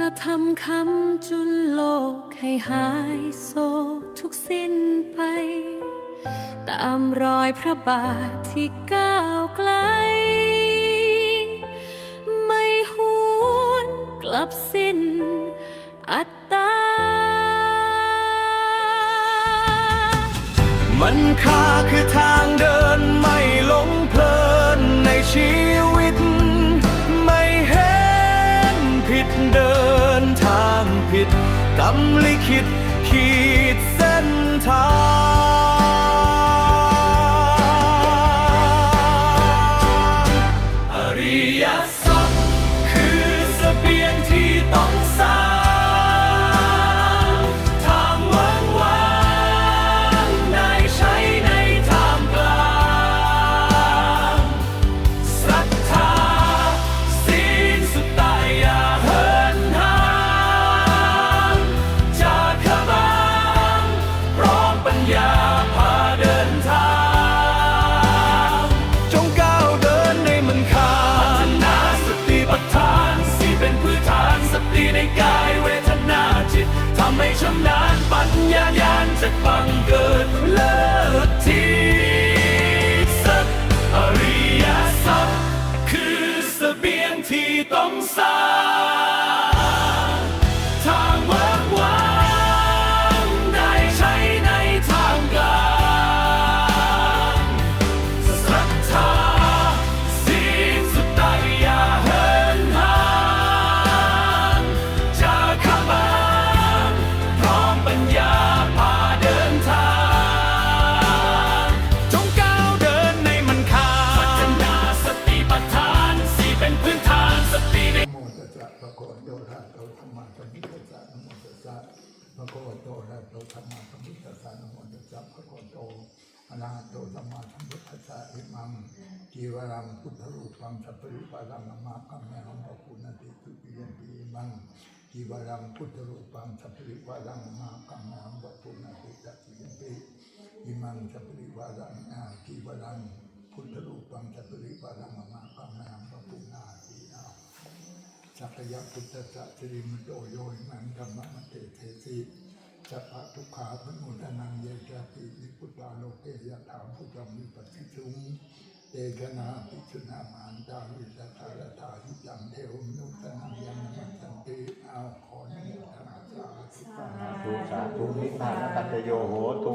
ถ้าทำคำจุนโลกให้หายโศกทุกสิ้นไป ตามรอยพระบาทที่ก้าวไกล ไม่หวนกลับสิ้นอัตตา มันค่าคือทางางผิดกำลิขิตขีดเส้นทาง ไม่ชำนาญปัญญาญาณจะฟัง โตอะระหะโตสัมมาสัมพุทธัสสะนะโมตัสสะภะคะวะโตอะระหะโตสัมมาสัมพุทธัสสะนะโมตัสสะภะคะวะโตอระหะโตสัมมาสัมพุทธัสสะอิมังจีวรังพุทธรูปังสัพพะริวารังนามาคัมแมหังวะปุณติสุปิยันติมังจีวรังพุทธรูปังสัพพะริวารังนามาคัมแมหังวะปุณติสัพพิยันติอิมังสัพพะริวารังอาจีวรังพุทธรูปังสัพพะริวารังนามาคัมแมหังวะปุณติอา สัพยพุทธะสิริมโตโยหิมังธรรมะมะเตเทสิสัพพะทุกขาพนุทนังเยจาปิวิพุทธาโลเกยะถามพุทธังวิปัสสิชุงเตชะนาปิชุนามานตาวิสตาลทายุจังเทวมนุสนังยังมัจจันติเอาขอนิโมทนาสาธุสาสาธุสาธุนิพพานปัจโยโหตุ